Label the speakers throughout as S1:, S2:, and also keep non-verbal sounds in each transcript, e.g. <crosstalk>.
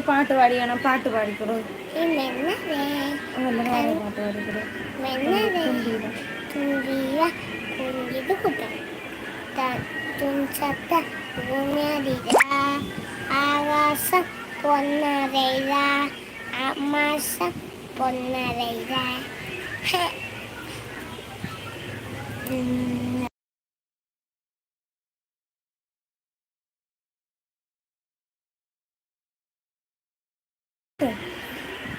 S1: ഒരു പാട്ട് പാടിയാണ് പാട്ട് പാടിക്കൊടു
S2: മെന്നവേ
S1: നല്ല വേറെ പാട്ട് പാടിക്കൊടു
S2: മെന്നവേ തുമ്പിയ കുഞ്ഞിത് കുട്ടം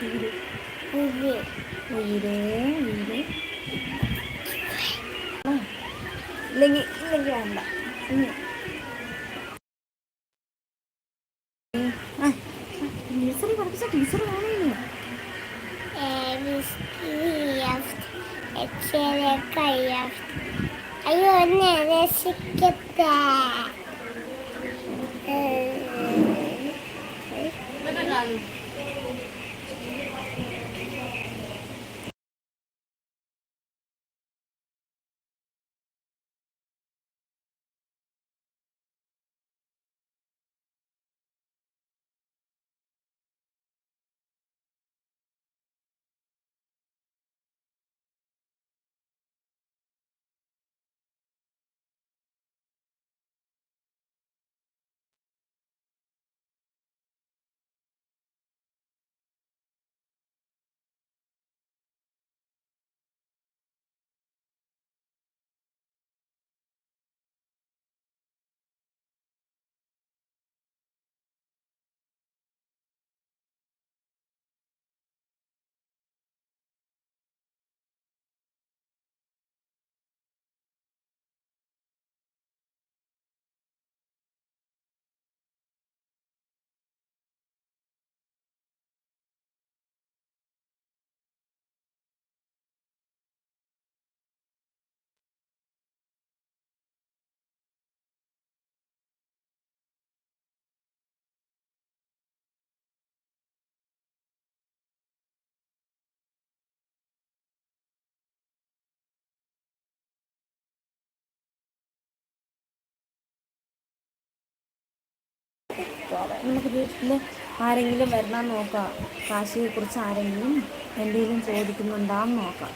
S2: ഉയ്യ്
S1: ഉയരേ ഉയരേ ഇല്ലെങ്കിൽ ഇല്ലെങ്കിൽ വേണ്ട. ടീച്ചർ പഠിപ്പിച്ച ടീച്ചർ വേണേ
S2: അയ്യോ എന്നെ രക്ഷിക്കട്ടെ
S1: നമുക്ക് വീട്ടിൽ ആരെങ്കിലും വരണം നോക്കാം. കാശിയെക്കുറിച്ച് ആരെങ്കിലും എന്തെങ്കിലും ചോദിക്കുന്നുണ്ടാന്ന് നോക്കാം.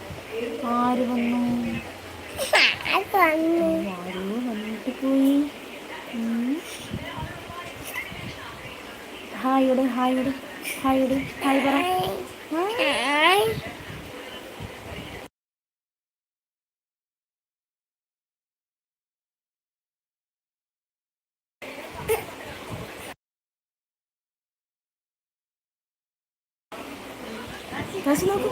S1: ആര് വന്നു? ആരോ വന്നിട്ട് പോയി. ഹായോട് ഹായ് ഹായോട് ഹായ് പറ.
S2: ഹായ്
S1: നോക്കൂ.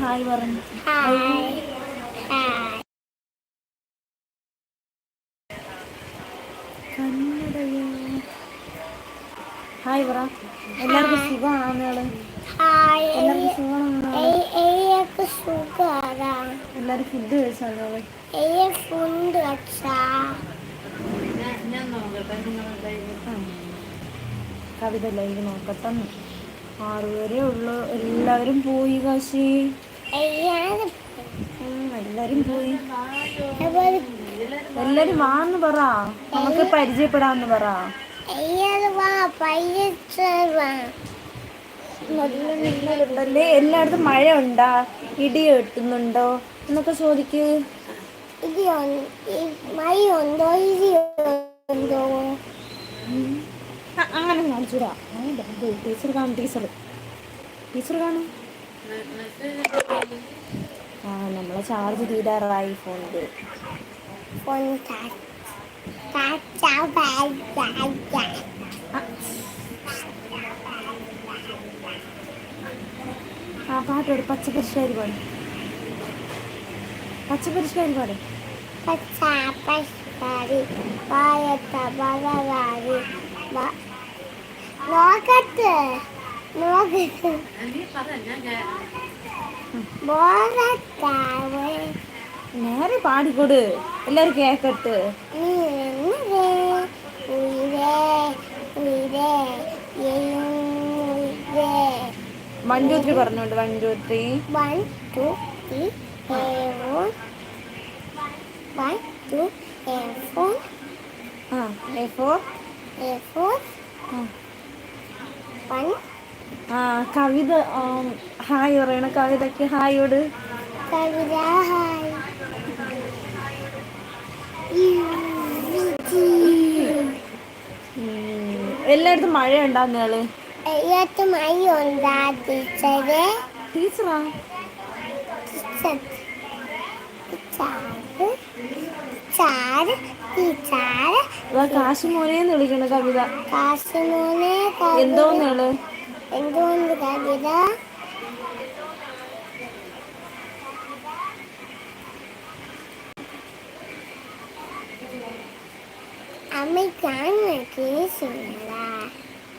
S1: ഹായ് പറഞ്ഞു.
S2: ഹായ് ഹായ്
S1: പറ. എല്ലാവർക്കും സുഖമാണോ
S2: നിങ്ങൾ
S1: എല്ലാവർക്കും സുഖമാണോ? എല്ലാവരും ഫുഡ് കഴിച്ചാൽ
S2: നിങ്ങൾ ഫുണ്ട് വച്ചാ
S1: കവിത ലൈവ് നോക്കട്ടെന്ന് ആറുപേരേ ഉള്ളു. എല്ലാവരും പോയി കാശി. എല്ലാരും പോയി. എല്ലാരും വാന്ന് പറ. നമുക്ക് പരിചയപ്പെടാന്ന് പറ. മിന്നലുണ്ടല്ലേ എല്ലായിടത്തും മഴ ഉണ്ടാ ഇടി വെട്ടുന്നുണ്ടോ എന്നൊക്കെ ചോദിക്ക്.
S2: മഴ ഉണ്ടോ ഇരി ഉണ്ടോ?
S1: അങ്ങനെ കാണിച്ചൂടാ ടീച്ചർ കാണും ടീച്ചർ. ടീച്ചർ കാണും. ആ നമ്മളെ ചാർജ് തീരാറായി
S2: ഫോണിന്റെ
S1: ആ. പാട്ടോട് പച്ചപ്പരിഷ്കാരി പാട് പച്ചപ്പരിഷ്കാരി പാട്.
S2: പച്ച പശുക്കാരി പായത്ത ബലകാരി നോക്കട്ടെ ബോറത്താവേ
S1: നേരെ പാടിക്കൊട്. എല്ലാരും കേക്കട്ട്. വൺ ടു ത്രീ പറഞ്ഞോണ്ട് one two three
S2: one two three
S1: ആ എ ഫോർ.
S2: A four.
S1: ആ. ആ കവിത ഹായ് പറയണ കവിതയ്ക്ക് ഹായോട്.
S2: കവിത ഹായ്.
S1: എല്ലായിടത്തും മഴ
S2: മൈ ഉണ്ടാ ടീച്ചറെ
S1: ടീച്ചറാ?
S2: ടീച്ചർ. ടീച്ചർ. ടീച്ചർ ടീച്ചർ
S1: അതാ കാശ് മോനേന്ന് വിളിക്കണ കവിത.
S2: കാശുമോനെ കവിത.
S1: എന്തോന്നാൾ
S2: എന്തുകൊണ്ട് കവിത?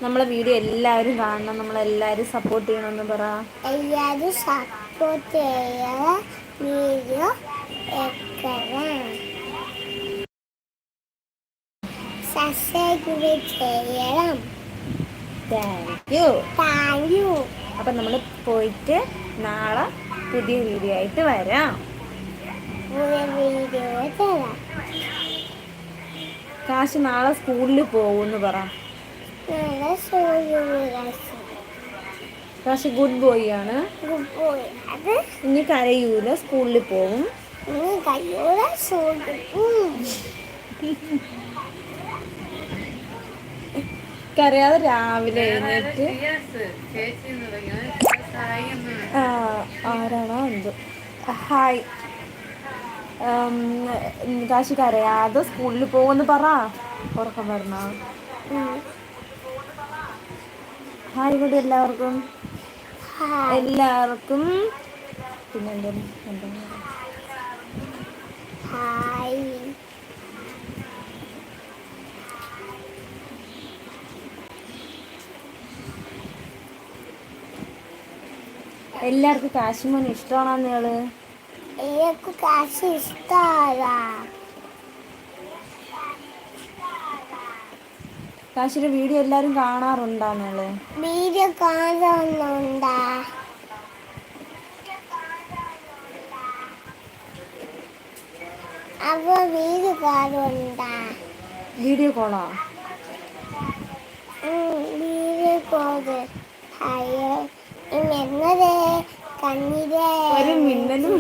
S1: നമ്മളെ വീഡിയോ എല്ലാവരും കാണണം. നമ്മളെല്ലാവരും സപ്പോർട്ട് ചെയ്യണമെന്ന് പറ.
S2: എല്ലാവരും സപ്പോർട്ട് ചെയ്യുക വീഡിയോ എക്കണം സബ്സ്ക്രൈബ് ചെയ്യണം
S1: താങ്ക് യു
S2: താങ്ക് യു
S1: അപ്പം നമ്മൾ പോയിട്ട് നാളെ പുതിയ വീഡിയോ ആയിട്ട് വരാം. കാശ് നാളെ സ്കൂളിൽ പോകുമെന്ന് പറ. കാശ് ഗുഡ് ബോയ് ആണ്. ഇനി കരയൂല സ്കൂളിൽ പോകും
S2: നീ കയ്യോടെ സൂര്യ <laughs>
S1: കരയാതെ രാവിലെ എഴുന്നേറ്റ് ആരാണോ എന്തോ ഹായ്. കാശിക്ക് അറിയാതെ സ്കൂളിൽ പോകുമെന്ന് പറ. ഉറക്കം വരണ? ഹായ് ഇവിടെ എല്ലാവർക്കും. എല്ലാവർക്കും. പിന്നെ എന്താ എന്താ
S2: ഹായ്
S1: എല്ലാവർക്കും കാശിമോൻ ഇഷ്ടമാണോ നിങ്ങൾ?
S2: എനിക്ക് കാശ് ഇഷ്ടമല്ല
S1: കാശിയുടെ വീഡിയോ എല്ലാരും കാണാറുണ്ടോ നിങ്ങൾ?
S2: വീഡിയോ കാണുന്നുണ്ട അവ വീഡിയോ കാണുന്നുണ്ടാ?
S1: വീഡിയോ കോളാ?
S2: Video call.
S1: ഒരു മിന്നലും.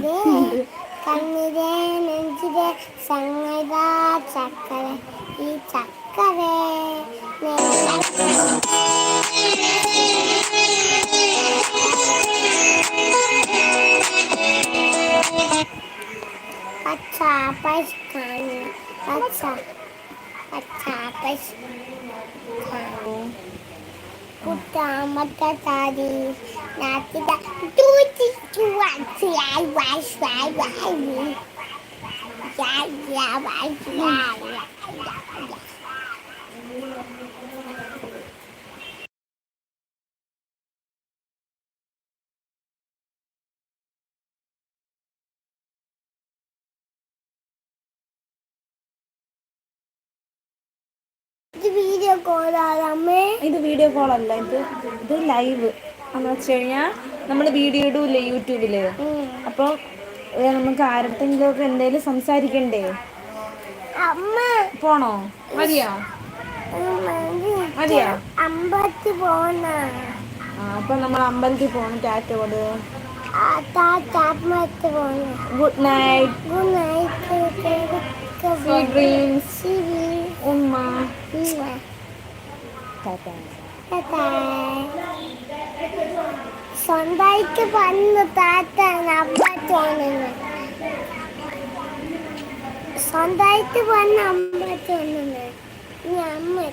S2: കണ്ണിരേ നെഞ്ചിരേ സംഗത ചക്കര ഈ ചക്കരേ പച്ച പശ കാണു. പച്ച പച്ച പശ పుట్ట అమ్మక తాది నాతిద చూచి చూవా చాయ్ వాయ్ వాయ్ వాయ్ వాయ్ వాయ్ వాయ్ വീഡിയോ കോളാമേ
S1: ഇത് വീഡിയോ കോൾ അല്ല ഇത് ഇത് ലൈവ് എന്ന് വെച്ച് കഴിഞ്ഞാൽ നമ്മൾ വീഡിയോ ഇടൂല്ലേ യൂട്യൂബിൽ? അപ്പോൾ നമുക്ക് ആരത്തെങ്കിലും ഒക്കെ എന്തെങ്കിലും സംസാരിക്കണ്ടേ?
S2: അമ്മ.
S1: പോണോ? മതിയോ? മതിയോ?
S2: അമ്പലത്തിൽ പോണ.
S1: അപ്പൊ നമ്മൾ അമ്പലത്തിൽ പോണം ടാറ്റ കൊടു good night.
S2: Good night.
S1: Dreams
S2: സ്വന്തമായിട്ട് വന്നു താത്ത അമ്പത്തോണെന്ന് സ്വന്തമായിട്ട് പന്ന് അമ്പത്തോണെന്ന് ഇനി അമ്മ